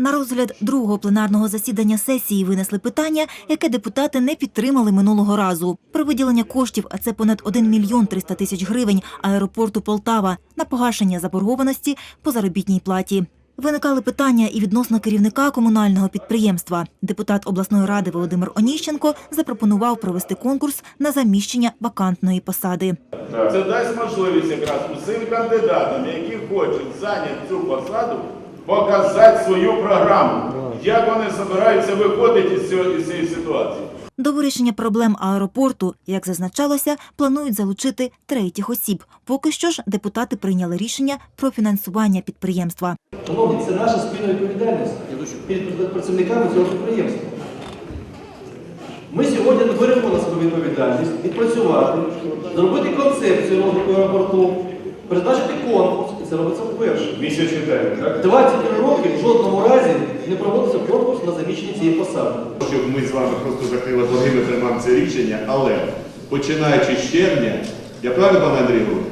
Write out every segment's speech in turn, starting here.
На розгляд другого пленарного засідання сесії винесли питання, яке депутати не підтримали минулого разу. Про виділення коштів, а це понад 1 мільйон 300 тисяч гривень аеропорту Полтава на погашення заборгованості по заробітній платі. Виникали питання і відносно керівника комунального підприємства. Депутат обласної ради Володимир Оніщенко запропонував провести конкурс на заміщення вакантної посади. Це дасть можливість якраз усім кандидатам, які хочуть зайняти цю посаду, показати свою програму, як вони збираються виходити із цього- цієї ситуації. До вирішення проблем аеропорту, як зазначалося, планують залучити третіх осіб. Поки що ж депутати прийняли рішення про фінансування підприємства. Шановні, це наша спільна відповідальність перед працівниками цього підприємства. Ми сьогодні беремо на себе відповідальність відпрацювати, зробити концепцію розвитку аеропорту, призначити конкурс, це робиться вперше. Місяць день, так? 23 роки в жодному разі не проводиться конкурс на заміщення цієї посади. щоб ми з вами просто закрили борги, ми приймаємо це рішення, але починаючи з червня, я правильно, пане Андрій говорю?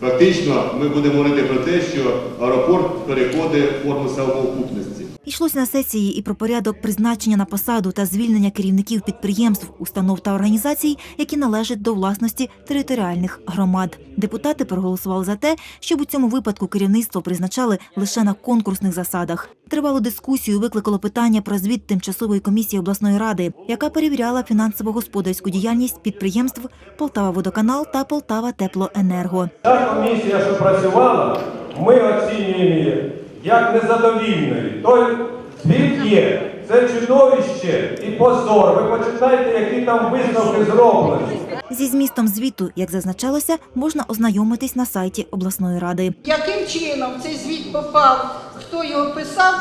Фактично, ми будемо говорити про те, що аеропорт переходить в форму самоокупності. Йшлося на сесії і про порядок призначення на посаду та звільнення керівників підприємств, установ та організацій, які належать до власності територіальних громад. Депутати проголосували за те, щоб у цьому випадку керівництво призначали лише на конкурсних засадах. Тривалу дискусію викликало питання про звіт тимчасової комісії обласної ради, яка перевіряла фінансово-господарську діяльність підприємств Полтава Водоканал та Полтава Теплоенерго. Та комісія, що працювала, ми оцінюємо як незадовільної. Той він є. Це чудовище і позор. Ви почитайте, які там висновки зроблені. Зі змістом звіту, як зазначалося, можна ознайомитись на сайті обласної ради. Яким чином цей звіт попав, хто його писав,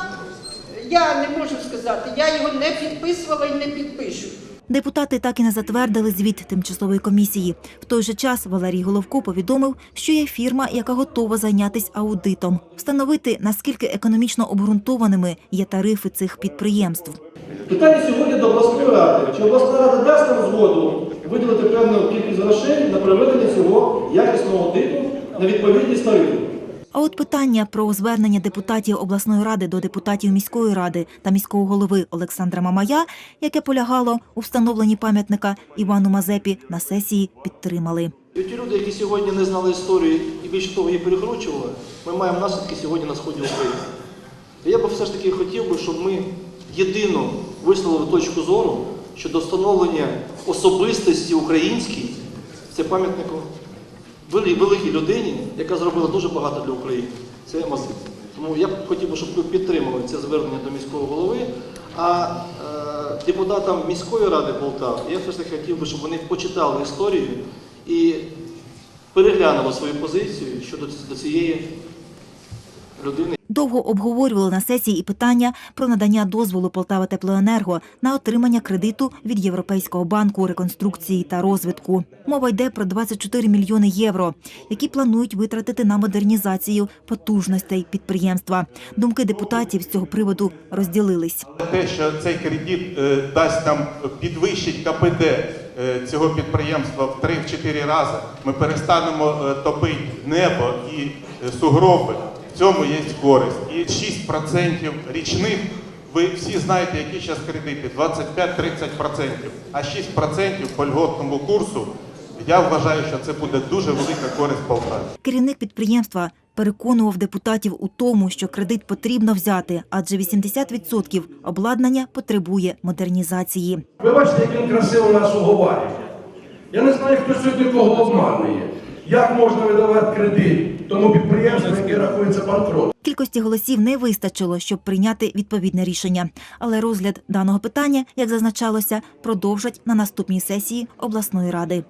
я не можу сказати. Я його не підписувала і не підпишу. Депутати так і не затвердили звіт тимчасової комісії. В той же час Валерій Головко повідомив, що є фірма, яка готова зайнятися аудитом, встановити наскільки економічно обґрунтованими є тарифи цих підприємств. Питання сьогодні до обласної ради. Чи обласна рада дасть нам згоду виділити певну кількість грошей на проведення цього якісного аудиту на відповідність тарифу? А от питання про звернення депутатів обласної ради до депутатів міської ради та міського голови Олександра Мамая, яке полягало у встановленні пам'ятника Івану Мазепі, на сесії підтримали. І ті люди, які сьогодні не знали історії і більше того її перекручували, ми маємо наслідки сьогодні на сході України. Я би все ж таки хотів би, щоб ми єдину висловили точку зору щодо встановлення особистості українській, це пам'ятнику вели- великій людині, яка зробила дуже багато для України. Це Мазеп. Тому я б хотів би, щоб ви підтримали це звернення до міського голови. А е, депутатам міської ради Полтави я все ж таки хотів би, щоб вони почитали історію і переглянули свою позицію щодо до цієї людини. Довго обговорювали на сесії і питання про надання дозволу Полтава Теплоенерго на отримання кредиту від Європейського банку реконструкції та розвитку. Мова йде про 24 мільйони євро, які планують витратити на модернізацію потужностей підприємства. Думки депутатів з цього приводу розділились. Те, що цей кредит е, дасть нам підвищить КПД е, цього підприємства в 3-4 рази, ми перестанемо е, топити небо і сугроби. В цьому є користь. І 6% річних, ви всі знаєте, які зараз кредити 25-30%, а 6% по льготному курсу. Я вважаю, що це буде дуже велика користь Полтаві. Керівник підприємства переконував депутатів у тому, що кредит потрібно взяти, адже 80% обладнання потребує модернізації. Ви бачите, як він красиво нас уговарює. Я не знаю, хто сьогодні кого обманує. Як можна видавати кредит тому підприємство, яке рахується банкрот? Кількості голосів не вистачило, щоб прийняти відповідне рішення. Але розгляд даного питання, як зазначалося, продовжать на наступній сесії обласної ради.